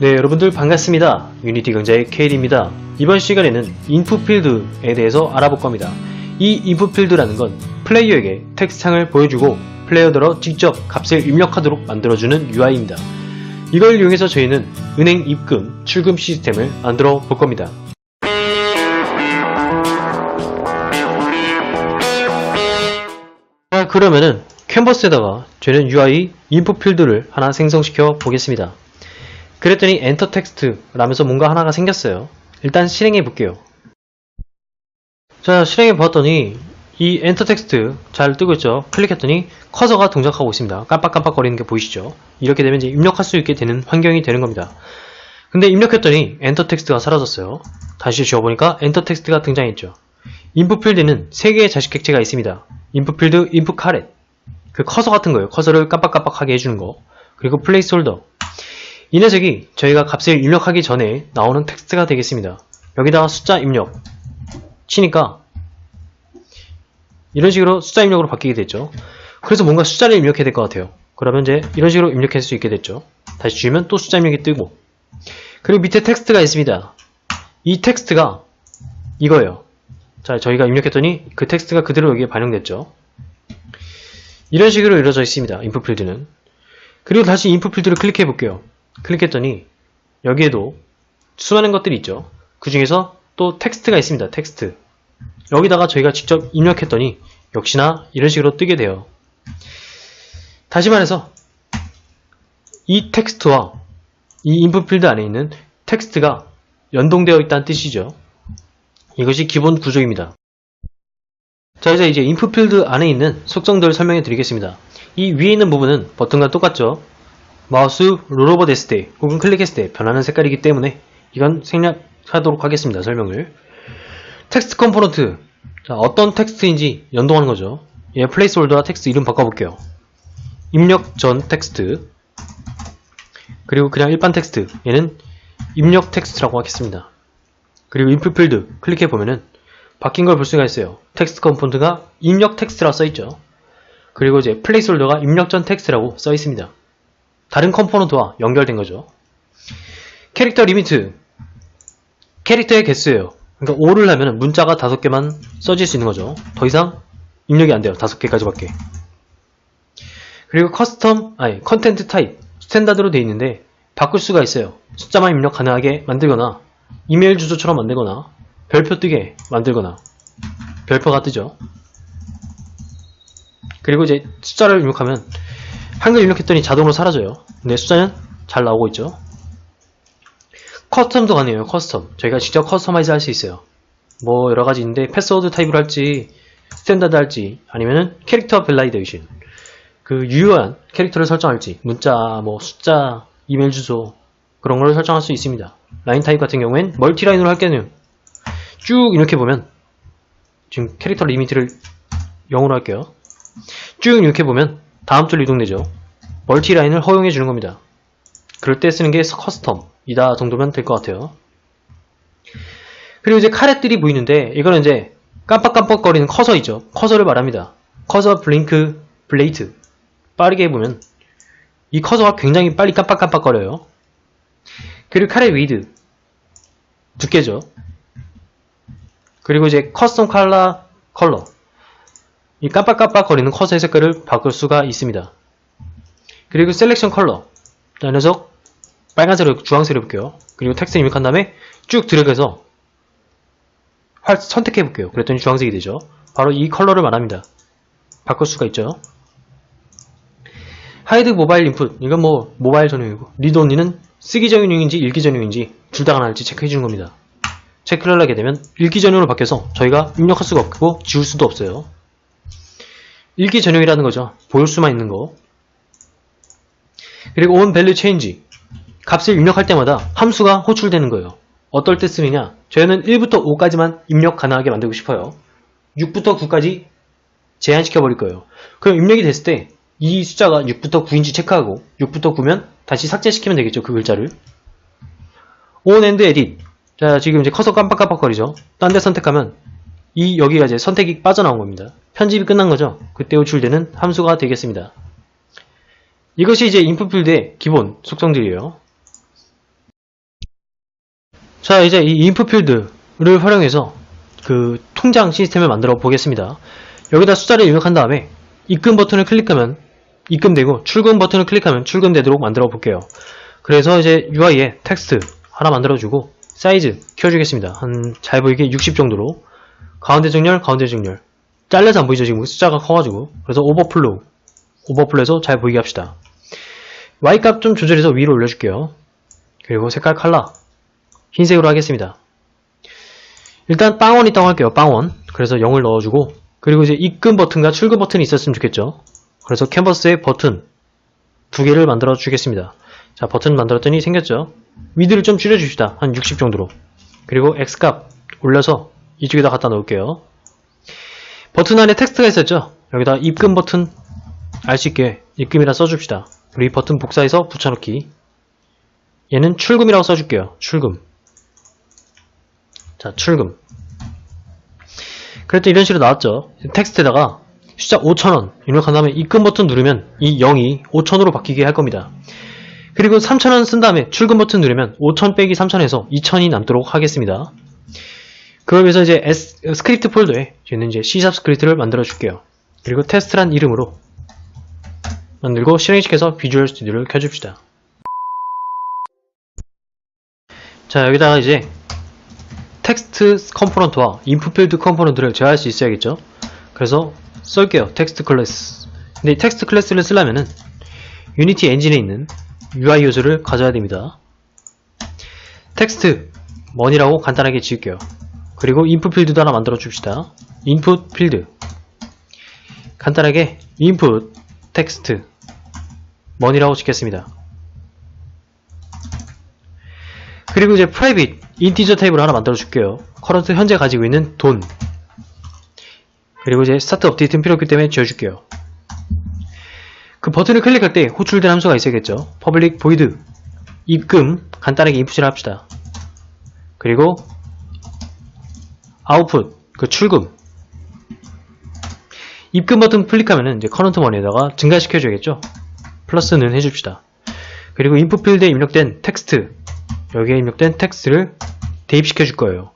네, 여러분들 반갑습니다. 유니티 강좌의 KD입니다. 이번 시간에는 인풋 필드에 대해서 알아볼 겁니다. 이 인풋 필드라는 건 플레이어에게 텍스트 창을 보여주고 플레이어더러 직접 값을 입력하도록 만들어주는 UI입니다. 이걸 이용해서 저희는 은행 입금, 출금 시스템을 만들어 볼 겁니다. 자, 그러면은 캔버스에다가 저희는 UI 인풋 필드를 하나 생성시켜 보겠습니다. 그랬더니 엔터 텍스트 라면서 뭔가 하나가 생겼어요. 일단 실행해 볼게요. 자, 실행해 보았더니 이 엔터 텍스트 잘 뜨고 있죠? 클릭했더니 커서가 동작하고 있습니다. 깜빡깜빡 거리는 게 보이시죠? 이렇게 되면 이제 입력할 수 있게 되는 환경이 되는 겁니다. 근데 입력했더니 엔터 텍스트가 사라졌어요. 다시 지워보니까 엔터 텍스트가 등장했죠. 인풋 필드는 3개의 자식 객체가 있습니다. 인풋 필드, 인풋 카렛. 그 커서 같은 거예요. 커서를 깜빡깜빡하게 해주는 거. 그리고 플레이스 홀더. 이 녀석이 저희가 값을 입력하기 전에 나오는 텍스트가 되겠습니다. 여기다가 숫자 입력 치니까 이런 식으로 숫자 입력으로 바뀌게 됐죠. 그래서 뭔가 숫자를 입력해야 될 것 같아요. 그러면 이제 이런 식으로 입력할 수 있게 됐죠. 다시 지우면 또 숫자 입력이 뜨고 그리고 밑에 텍스트가 있습니다. 이 텍스트가 이거예요. 자, 저희가 입력했더니 그 텍스트가 그대로 여기에 반영됐죠. 이런 식으로 이루어져 있습니다. 인풋 필드는. 그리고 다시 인풋 필드를 클릭해 볼게요. 클릭했더니 여기에도 수많은 것들이 있죠. 그 중에서 또 텍스트가 있습니다. 텍스트. 여기다가 저희가 직접 입력했더니 역시나 이런 식으로 뜨게 돼요. 다시 말해서 이 텍스트와 이 인풋 필드 안에 있는 텍스트가 연동되어 있다는 뜻이죠. 이것이 기본 구조입니다. 자, 이제 이제 인풋 필드 안에 있는 속성들을 설명해 드리겠습니다. 이 위에 있는 부분은 버튼과 똑같죠. 마우스 롤오버 됐을 때 혹은 클릭했을 때 변하는 색깔이기 때문에 이건 생략하도록 하겠습니다. 설명을. 텍스트 컴포넌트. 자, 어떤 텍스트인지 연동하는 거죠. 얘 플레이스 홀더와 텍스트 이름 바꿔볼게요. 입력 전 텍스트. 그리고 그냥 일반 텍스트. 얘는 입력 텍스트라고 하겠습니다. 그리고 인풋 필드 클릭해 보면은 바뀐 걸 볼 수가 있어요. 텍스트 컴포넌트가 입력 텍스트라 써 있죠. 그리고 이제 플레이스 홀더가 입력 전 텍스트라고 써 있습니다. 다른 컴포넌트와 연결된 거죠. 캐릭터 리미트. 캐릭터의 개수예요. 그러니까 5를 하면 문자가 5개만 써질 수 있는 거죠. 더 이상 입력이 안 돼요. 5개까지밖에. 그리고 커스텀, 아니, 컨텐트 타입, 스탠다드로 되어 있는데 바꿀 수가 있어요. 숫자만 입력 가능하게 만들거나 이메일 주소처럼 만들거나 별표 뜨게 만들거나 별표가 뜨죠. 그리고 이제 숫자를 입력하면 한글 입력했더니 자동으로 사라져요. 근데 숫자는 잘 나오고 있죠. 커스텀도 가능해요. 커스텀. 저희가 직접 커스터마이즈 할 수 있어요. 뭐 여러 가지 있는데 패스워드 타입으로 할지 스탠다드 할지 아니면은 캐릭터 밸라이데이션 그 유효한 캐릭터를 설정할지 문자 뭐 숫자 이메일 주소 그런 걸 설정할 수 있습니다. 라인 타입 같은 경우엔 멀티라인으로 할 때는 쭉 이렇게 보면 지금 캐릭터 리미트를 0으로 할게요. 쭉 이렇게 보면 다음 줄로 이동되죠. 멀티라인을 허용해 주는 겁니다. 그럴 때 쓰는 게 커스텀이다 정도면 될 것 같아요. 그리고 이제 카렛들이 보이는데 이거는 이제 깜빡깜빡거리는 커서이죠. 커서를 말합니다. 커서 블링크 블레이트 빠르게 보면 이 커서가 굉장히 빨리 깜빡깜빡거려요. 그리고 카렛 위드 두께죠. 그리고 이제 커스텀 칼라 컬러 이 깜빡깜빡 거리는 커서의 색깔을 바꿀 수가 있습니다. 그리고 셀렉션 컬러 자, 이 녀석 빨간색으로 주황색으로 해볼게요. 그리고 텍스트 입력한 다음에 쭉 드래그해서 활 선택해 볼게요. 그랬더니 주황색이 되죠. 바로 이 컬러를 말합니다. 바꿀 수가 있죠. 하이드 모바일 인풋 이건 뭐 모바일 전용이고 리드 온리는 쓰기 전용인지 읽기 전용인지 둘다 가능할지 체크해 주는 겁니다. 체크를 하게 되면 읽기 전용으로 바뀌어서 저희가 입력할 수가 없고 지울 수도 없어요. 읽기 전용이라는 거죠. 볼 수만 있는 거. 그리고 on value change 값을 입력할 때마다 함수가 호출되는 거예요. 어떨 때 쓰느냐? 저희는 1부터 5까지만 입력 가능하게 만들고 싶어요. 6부터 9까지 제한시켜 버릴 거예요. 그럼 입력이 됐을 때 이 숫자가 6부터 9인지 체크하고 6부터 9면 다시 삭제시키면 되겠죠. 그 글자를. on and edit. 자, 지금 이제 커서 깜빡깜빡거리죠. 딴 데 선택하면 이 여기가 이제 선택이 빠져나온 겁니다. 편집이 끝난 거죠. 그때 호출되는 함수가 되겠습니다. 이것이 이제 인풋 필드의 기본 속성들이에요. 자, 이제 이 인풋 필드를 활용해서 그 통장 시스템을 만들어 보겠습니다. 여기다 숫자를 입력한 다음에 입금 버튼을 클릭하면 입금되고 출금 버튼을 클릭하면 출금되도록 만들어 볼게요. 그래서 이제 UI에 텍스트 하나 만들어주고 사이즈 키워주겠습니다. 한 잘 보이게 60 정도로 가운데 정렬, 가운데 정렬 잘려서 안 보이죠 지금 숫자가 커가지고 그래서 오버플로우 오버플로우해서 잘 보이게 합시다. Y 값 좀 조절해서 위로 올려줄게요. 그리고 색깔 컬러 흰색으로 하겠습니다. 일단 빵원 있다고 할게요. 빵원. 그래서 0을 넣어주고 그리고 이제 입금 버튼과 출금 버튼이 있었으면 좋겠죠. 그래서 캔버스에 버튼 두 개를 만들어 주겠습니다. 자 버튼 만들었더니 생겼죠. 위드를 좀 줄여줍시다. 한 60 정도로. 그리고 X값 올려서 이쪽에다 갖다 놓을게요. 버튼 안에 텍스트가 있었죠. 여기다 입금 버튼 알 수 있게 입금이라 써줍시다. 그리고 이 버튼 복사해서 붙여넣기. 얘는 출금이라고 써줄게요. 출금. 자, 출금. 그랬더니 이런 식으로 나왔죠. 텍스트에다가 숫자 5,000원 입력한 다음에 입금 버튼 누르면 이 0이 5,000으로 바뀌게 할 겁니다. 그리고 3,000원 쓴 다음에 출금 버튼 누르면 5,000 빼기 3,000에서 2,000이 남도록 하겠습니다. 위해서 이제 S, 스크립트 폴더에 저는 이제 C# 스크립트를 만들어 줄게요. 그리고 테스트란 이름으로 만들고 실행시켜서 비주얼 스튜디오를 켜줍시다. 자 여기다가 이제 텍스트 컴포넌트와 인풋 필드 컴포넌트를 제어할 수 있어야겠죠. 그래서 쓸게요. 텍스트 클래스. 근데 이 텍스트 클래스를 쓰려면은 유니티 엔진에 있는 UI 요소를 가져야 됩니다. 텍스트 머니라고 간단하게 지을게요. 그리고 인풋 필드도 하나 만들어 줍시다. 인풋 필드 간단하게 인풋 텍스트 머니라고 짓겠습니다. 그리고 이제 private 인티저 테이블 하나 만들어 줄게요. 커런트 현재 가지고 있는 돈 그리고 이제 스타트 업데이트는 필요 없기 때문에 지워줄게요. 그 버튼을 클릭할 때 호출된 함수가 있어야겠죠. public void 입금 간단하게 인풋을 합시다. 그리고 아웃풋 그 출금 입금 버튼 클릭하면은 이제 커런트 머니에다가 증가시켜 줘야겠죠. 플러스는 해줍시다. 그리고 인풋 필드에 입력된 텍스트 여기에 입력된 텍스트를 대입시켜 줄 거예요.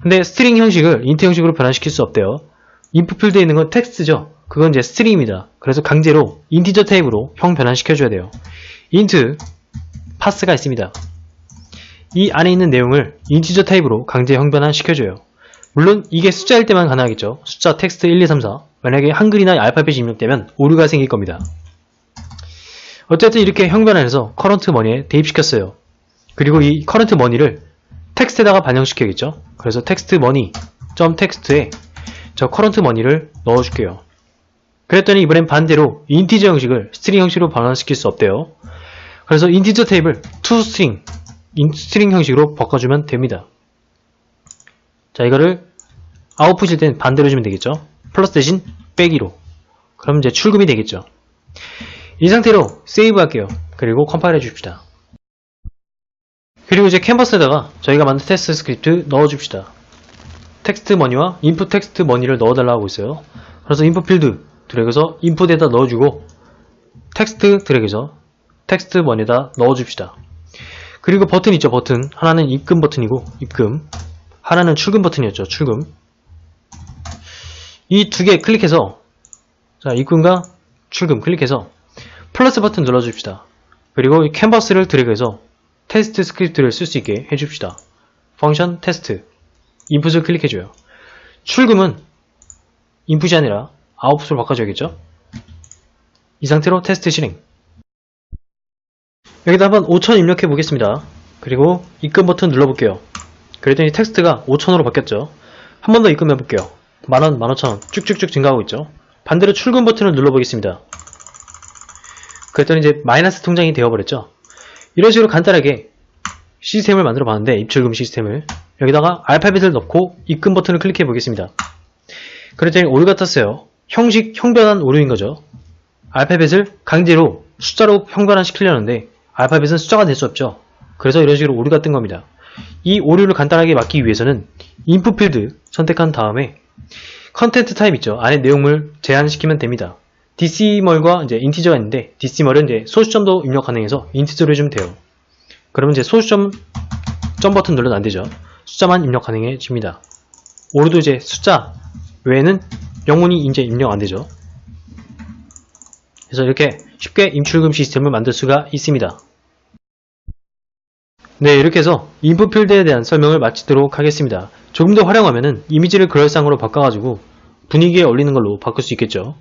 근데 스트링 형식을 인트 형식으로 변환시킬 수 없대요. 인풋 필드에 있는 건 텍스트죠. 그건 이제 스트링입니다. 그래서 강제로 인티저 타입으로 형 변환시켜 줘야 돼요. int 파스가 있습니다. 이 안에 있는 내용을 인티저 타입으로 강제 형 변환시켜줘요. 물론 이게 숫자일 때만 가능하겠죠. 숫자 텍스트 1, 2, 3, 4 만약에 한글이나 알파벳이 입력되면 오류가 생길 겁니다. 어쨌든 이렇게 형 변환해서 커런트 머니에 대입시켰어요. 그리고 이 커런트 머니를 텍스트에다가 반영시켜야겠죠. 그래서 텍스트 머니 점 텍스트에 저 커런트 머니를 넣어줄게요. 그랬더니 이번엔 반대로 인티저 형식을 스트링 형식으로 변환시킬 수 없대요. 그래서 인티저 테이블 toString 스트링 형식으로 바꿔주면 됩니다. 자 이거를 아웃풋일 땐 반대로 주면 되겠죠. 플러스 대신 빼기로 그럼 이제 출금이 되겠죠. 이 상태로 세이브 할게요. 그리고 컴파일 해줍시다. 그리고 이제 캔버스에다가 저희가 만든 테스트 스크립트 넣어줍시다. 텍스트 머니와 인풋 텍스트 머니를 넣어달라고 하고 있어요. 그래서 인풋 필드 드래그해서 인풋에다 넣어주고 텍스트 드래그해서 텍스트 머니에다 넣어줍시다. 그리고 버튼 있죠 버튼 하나는 입금 버튼이고 입금 하나는 출금 버튼이었죠 출금 이 두 개 클릭해서 자 입금과 출금 클릭해서 플러스 버튼 눌러줍시다. 그리고 이 캔버스를 드래그해서 테스트 스크립트를 쓸 수 있게 해줍시다. 펑션 테스트 인풋을 클릭해줘요. 출금은 인풋이 아니라 아웃풋으로 바꿔줘야겠죠? 이 상태로 테스트 실행 여기다 한번 5,000 입력해 보겠습니다. 그리고 입금 버튼 눌러볼게요. 그랬더니 텍스트가 5,000으로 바뀌었죠. 한 번 더 입금해 볼게요. 만원, 만오천원 쭉쭉쭉 증가하고 있죠. 반대로 출금 버튼을 눌러보겠습니다. 그랬더니 이제 마이너스 통장이 되어버렸죠. 이런 식으로 간단하게 시스템을 만들어 봤는데 입출금 시스템을 여기다가 알파벳을 넣고 입금 버튼을 클릭해 보겠습니다. 그랬더니 오류가 떴어요. 형식 형변환 오류인 거죠. 알파벳을 강제로 숫자로 형변환 시키려는데 알파벳은 숫자가 될 수 없죠. 그래서 이런 식으로 오류가 뜬 겁니다. 이 오류를 간단하게 막기 위해서는 인풋 필드 선택한 다음에 컨텐트 타입 있죠. 안에 내용물 제한시키면 됩니다. dcmal과 이제 인티저가 있는데 dcmal은 이제 소수점도 입력 가능해서 인티저로 해주면 돼요. 그러면 이제 소수점 점 버튼 눌러도 안 되죠. 숫자만 입력 가능해집니다. 오류도 이제 숫자 외에는 영문이 이제 입력 안 되죠. 그래서 이렇게 쉽게 임출금 시스템을 만들 수가 있습니다. 네, 이렇게 해서 인풋 필드에 대한 설명을 마치도록 하겠습니다. 조금 더 활용하면은 이미지를 그럴상으로 바꿔가지고 분위기에 어울리는 걸로 바꿀 수 있겠죠.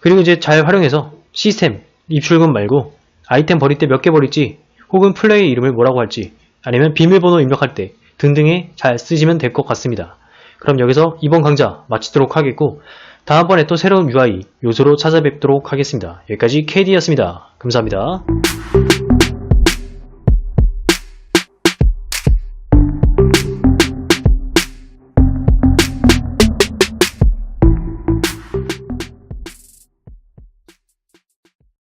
그리고 이제 잘 활용해서 시스템, 입출금 말고 아이템 버릴 때 몇 개 버릴지 혹은 플레이 이름을 뭐라고 할지 아니면 비밀번호 입력할 때 등등에 잘 쓰시면 될 것 같습니다. 그럼 여기서 이번 강좌 마치도록 하겠고 다음번에 또 새로운 UI 요소로 찾아뵙도록 하겠습니다. 여기까지 KD였습니다. 감사합니다.